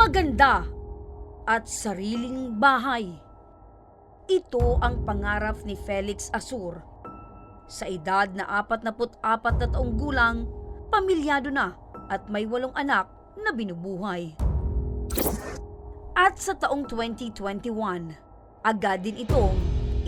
maganda at sariling bahay. Ito ang pangarap ni Felix Asur. Sa edad na 44 na taong gulang, pamilyado na at may walong anak na binubuhay. At sa taong 2021, agad din itong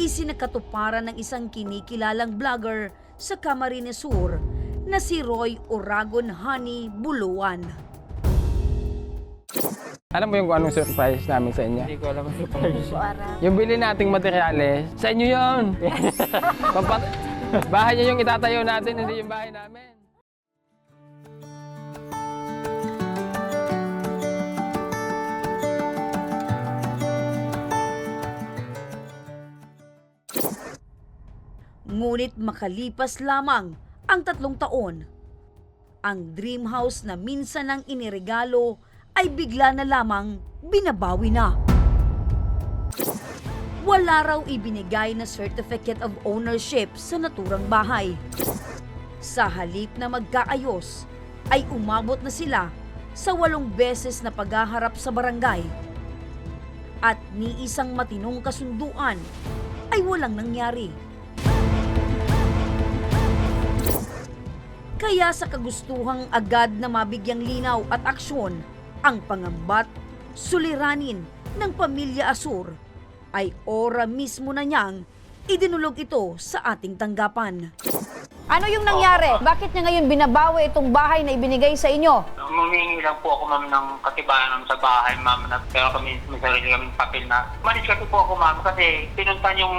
isinakatuparan ng isang kinikilalang vlogger sa Camarines Sur na si Roy Oragon Honey Buluan. Alam mo yung kung anong surprise namin sa inyo? Hindi ko alam ang surprise. Yung bili nating materyales, sa inyo yun! Pampat- bahay niyo yung itatayo natin, hindi yung bahay namin. Ngunit makalipas lamang ang tatlong taon, ang dream house na minsan ang iniregalo ay bigla na lamang binabawi na. Wala raw ibinigay na certificate of ownership sa naturang bahay. Sa halip na magkaayos, ay umabot na sila sa walong beses na paghaharap sa barangay. At ni isang matinong kasunduan ay walang nangyari. Kaya sa kagustuhang agad na mabigyang linaw at aksyon ang pangambat, suliranin ng pamilya Asur, ay ora mismo na niyang idinulog ito sa ating tanggapan. Ano yung nangyari? Bakit niya ngayon binabawi itong bahay na ibinigay sa inyo? Humingi lang po ako ma'am ng katibayan sa bahay ma'am na pero kami may sarili kaming papel na. Manis kasi po ako ma'am kasi pinunta yung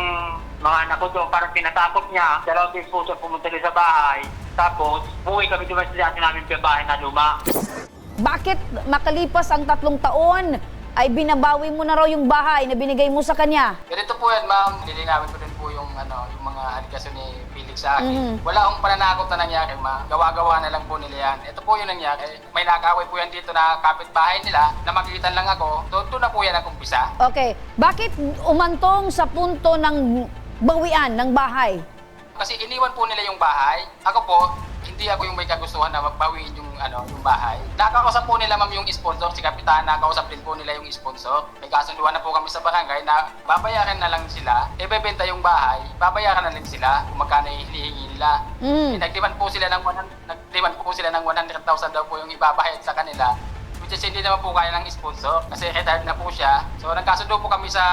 mga anak ko doon parang tinatakot niya. Dalawang beses po siya pumunta rin sa bahay. Tapos, buhay kami doon sa namin yung bahay na luma. Bakit makalipas ang tatlong taon ay binabawi mo na raw yung bahay na binigay mo sa kanya? Ganito po yan, ma'am. Lilinawin ko din po yung, ano, yung mga aligasyon ni Felix sa akin. Mhm. Wala akong pananakot na nangyari, ma'am. Gawa-gawa na lang po nila yan. Ito po yung nangyari. May nakaway po yan dito na kapitbahay nila na makikitan lang ako. Doon doon na po yan ang umpisa. Okay, bakit umantong sa punto ng bawian ng bahay? Kasi iniwan po nila yung bahay. Ako po, hindi ako yung may kagustuhan na magbawiin yung ano yung bahay. Nakakausap po nila ma'am yung sponsor, si Kapitan, nakausap din po nila yung sponsor. May kasunduan na po kami sa barangay na babayaran na lang sila, ibebenta yung bahay, babayaran na lang sila kung magkano yung hinihingi nila. Mm. Eh, nagdemand po sila ng 100 nagdemand po sila ng 100,000 daw po yung ibabayad sa kanila. Which is hindi naman po kaya ng sponsor kasi retired na po siya. So nagkasundo po kami sa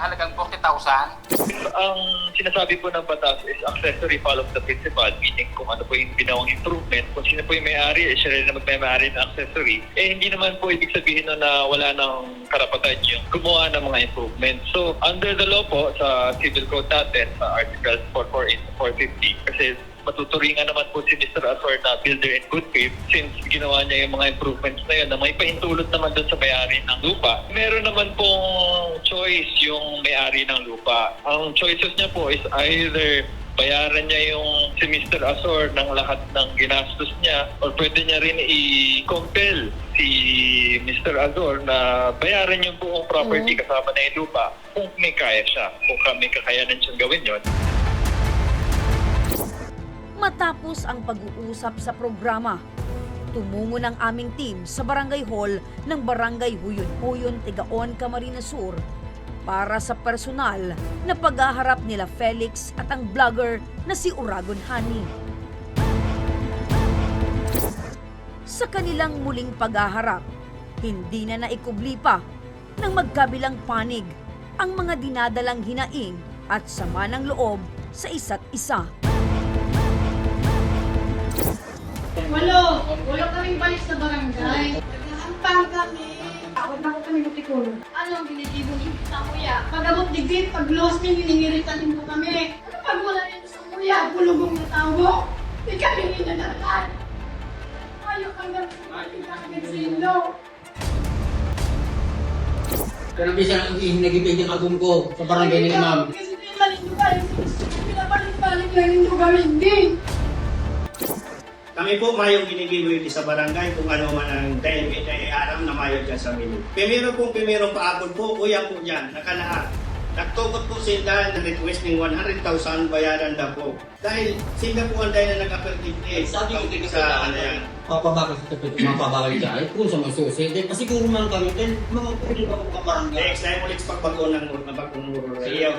halagang 40,000. ang sinasabi po ng batas is accessory follows the principal, meaning kung ano po yung ginawang improvement, kung sino po yung may-ari, eh, siya rin na magmay-ari ng accessory, eh hindi naman po ibig sabihin na wala ng karapatan yung gumawa ng mga improvement. So, under the law po, sa Civil Code natin, sa Article 448 450, kasi matuturingan naman po si Mr. Na builder in good faith since ginawa niya yung mga improvements na yun na may pahintulot naman doon sa may-ari ng lupa. Meron naman pong choice yung may-ari ng lupa. Ang choices niya po is either bayaran niya yung si Mr. Azor ng lahat ng ginastos niya or pwede niya rin i-compel si Mr. Azor na bayaran yung buong property kasama na yung lupa kung may kaya siya, kung may kakayanan siyang gawin yon. Matapos ang pag-uusap sa programa, tumungo ng aming team sa barangay hall ng Barangay Huyon-Huyon, Tigaon, Camarines Sur para sa personal na paghaharap nila Felix at ang vlogger na si Uragon Hani. Sa kanilang muling paghaharap, hindi na naikubli pa ng magkabilang panig ang mga dinadalang hinaing at sama ng loob sa isa't isa. Walo. Walo kaming balik sa barangay. Naghahampang kami. Ako na ko kami butikon. Ano ang binigibong sa kuya? Pag abot digit, pag lost min, hiningiritan din po kami. Ano pag wala nito sa kuya? Pulugong na tao. Di kami hinanalan. Ayaw kang nagsindo. Pero bisa ang hinagipig yung agum ko sa barangay nila, ma'am. Kasi pinabalik-balik. Pinabalik-balik lang yung gawin din. Kami po mayong ginigiboy sa barangay kung ano man ang dahil may dahil aram na mayo dyan sa menu. Primero pong primero paabot po, uya po dyan, nakalahat. Nagtugot po sila ng request ng 100,000 bayaran daw po. Dahil sila po ang dahil na nag-approve Sabi ko, hindi sa ano yan. Papabakal sa tapos, mapabakal sa akin. Kung sa masusi, then pasiguro man kami, then mga pwede pa kong kabarangay. Next time ulit pagbago ng bagong Rio.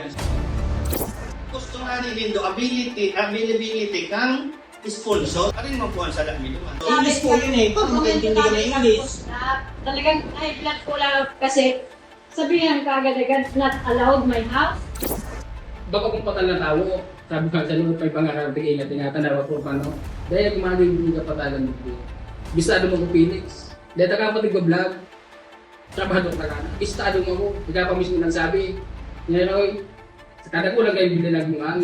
Gusto nga ni Lindo, ability, availability kang sponsor. Ano mo po ang salat nito? English po yun eh, para makaintindi ka na English. Na, talagang high blood ko lang kasi sabihan ka agad-agad not allowed my house. Baka kung patal na tao, sabi ka sa loob ay pangaraping ingat ingatan na wako paano. Dahil kumagin hindi ka patalan mo. Bisado mo ko Phoenix. Dahil taka pa tigba-vlog. Trabaho ka ka. Istado mo ko. Ikaw pa mismo nang sabi. Ngayon ako, sa kada ko lang kayo binilag mo nga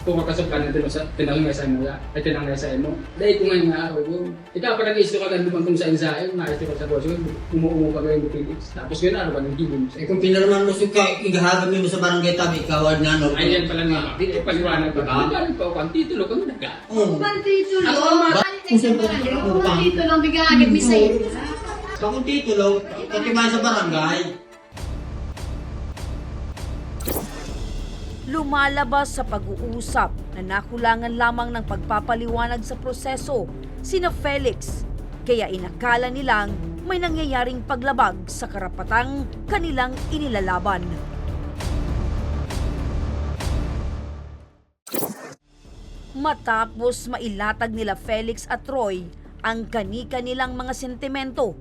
na kung kakasabkan na tinang sa tinang nga sa mo. Ay tinang nga sa mo. Dahil kung ngayon nga ako ko. Ikaw pa nag-isto ka lang dumantong sa insahe. Maayos ka sa boso. Umuumo ka ngayon Phoenix. Tapos yun ano ba nang gibon Eh kung pinaraman mo suka, igahagam mo sa barangay tabi, kawad na no. Ayan pala nga. Dito paliwanag ba? Di ba nagpa ang titulo ka naga? Oo. Bandito Ako, lang. ma- Kung siyempre, Bandito lang bigyan agad may say. Bakong titulo, katibayan sa barangay. Lumalabas sa pag-uusap na nakulangan lamang ng pagpapaliwanag sa proseso sina Felix kaya inakala nilang may nangyayaring paglabag sa karapatang kanilang inilalaban. Matapos mailatag nila Felix at Roy ang kanika nilang mga sentimento,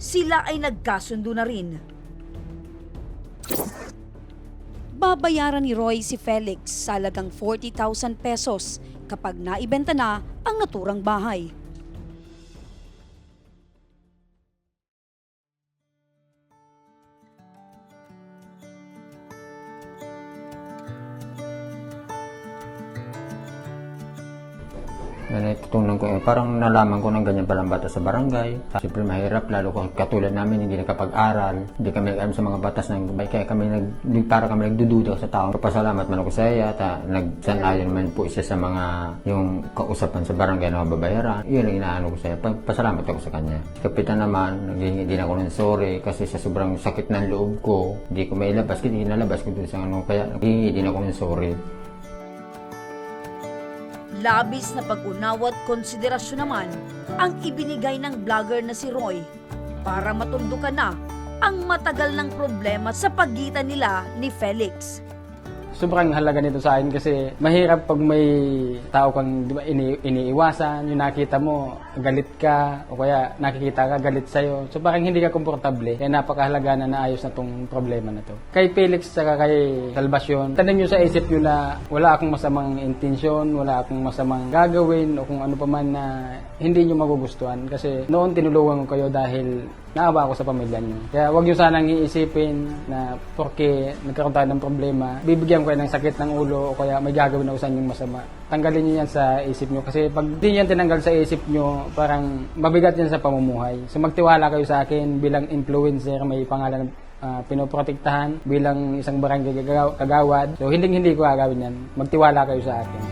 sila ay nagkasundo na rin babayaran ni Roy si Felix sa halagang 40,000 pesos kapag naibenta na ang naturang bahay. Na natutunan ko, eh, parang nalaman ko ng ganyan palang bata sa barangay. Siyempre mahirap, lalo katulad namin, hindi nakapag-aral, hindi kami alam sa mga batas ng gabay, kaya kami nag, para kami nagdududa sa tao. Pasalamat man ako sa iya, ta, nagsanayon man po isa sa mga yung kausapan sa barangay na mababayaran. Yun ang inaano ko sa iya. Pa- Pasalamat ako sa kanya. Kapitan naman, naghingi din ako ng sorry kasi sa sobrang sakit ng loob ko, hindi ko mailabas, hindi nalabas ko dun sa ano, kaya naghingi din ako ng sorry. Labis na pag-unawa at konsiderasyon naman ang ibinigay ng vlogger na si Roy para matundukan na ang matagal ng problema sa pagitan nila ni Felix. Sobrang halaga nito sa akin kasi mahirap pag may tao kang di ba, ini, iniiwasan, yung nakita mo, galit ka, o kaya nakikita ka, galit sa'yo. So parang hindi ka komportable. Kaya napakahalaga na naayos na tong problema na to. Kay Felix saka kay Salvacion, tanim nyo sa isip nyo na wala akong masamang intensyon, wala akong masamang gagawin, o kung ano pa man na hindi nyo magugustuhan. Kasi noon tinulungan ko kayo dahil naawa ako sa pamilya nyo. Kaya huwag nyo sanang iisipin na porke nagkaroon tayo ng problema, bibigyan ko kayo ng sakit ng ulo o kaya may gagawin ako sa inyong masama. Tanggalin nyo yan sa isip nyo kasi pag di yan tinanggal sa isip nyo, parang mabigat yan sa pamumuhay. So magtiwala kayo sa akin bilang influencer, may pangalan uh, pinoprotektahan bilang isang barangay kagaw- kagawad. So hindi hindi ko gagawin yan. Magtiwala kayo sa akin.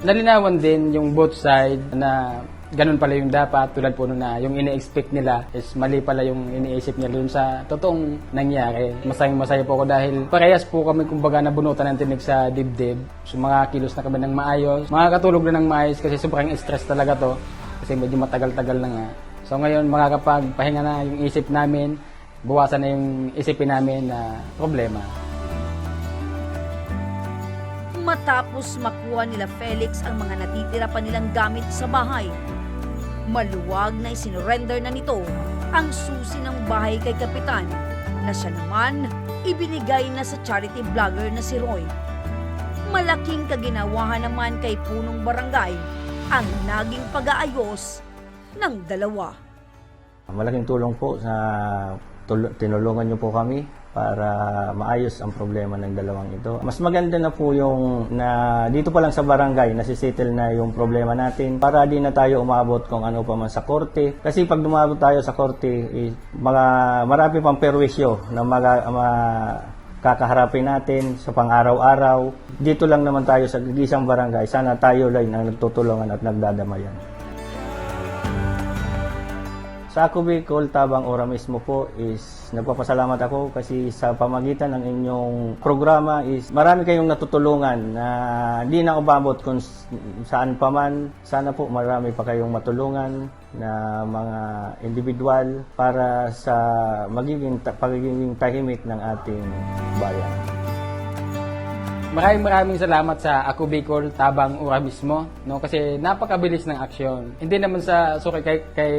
Nalinawan din yung both side na ganun pala yung dapat tulad po na yung ini-expect nila is mali pala yung iniisip nila dun sa totoong nangyari. Masayang masaya po ako dahil parehas po kami kumbaga nabunutan ng tinig sa dibdib. So mga kilos na kami ng maayos. Makakatulog na ng maayos kasi sobrang stress talaga to kasi medyo matagal-tagal na nga. So ngayon makakapagpahinga na yung isip namin, buwasan na yung isipin namin na problema. Matapos makuha nila Felix ang mga natitira pa nilang gamit sa bahay, maluwag na isinurrender na nito ang susi ng bahay kay Kapitan na siya naman ibinigay na sa charity vlogger na si Roy. Malaking kaginawahan naman kay punong barangay ang naging pag-aayos ng dalawa. Malaking tulong po sa tinulungan niyo po kami para maayos ang problema ng dalawang ito. Mas maganda na po yung na dito pa lang sa barangay nasisettle na yung problema natin para di na tayo umabot kung ano pa man sa korte. Kasi pag dumabot tayo sa korte, eh, mga marami pang perwisyo na mga, ma- kakaharapin natin sa pang-araw-araw. Dito lang naman tayo sa isang barangay. Sana tayo lang ang nagtutulungan at nagdadamayan. Sa ako Bicol, Tabang Ora mismo po is nagpapasalamat ako kasi sa pamagitan ng inyong programa is marami kayong natutulungan na hindi na umabot kung saan pa man. Sana po marami pa kayong matulungan na mga individual para sa magiging pagiging tahimik ng ating bayan. Maraming maraming salamat sa Ako Bicol Tabang Ura mismo no kasi napakabilis ng aksyon. Hindi naman sa suri kay, kay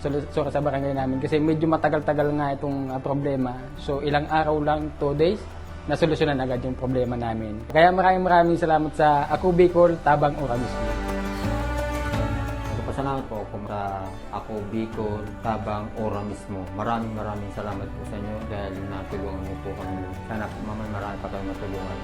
suri sa barangay namin kasi medyo matagal-tagal nga itong ah, problema. So ilang araw lang, 2 days, nasolusyonan agad yung problema namin. Kaya maraming maraming salamat sa Ako Bicol Tabang Ura mismo. Nagpasalamat po ako sa ako Bicol, Tabang, Ora mismo. Maraming maraming salamat po sa inyo dahil natulungan niyo po kami. Sana po mamay marami pa kayong matulungan.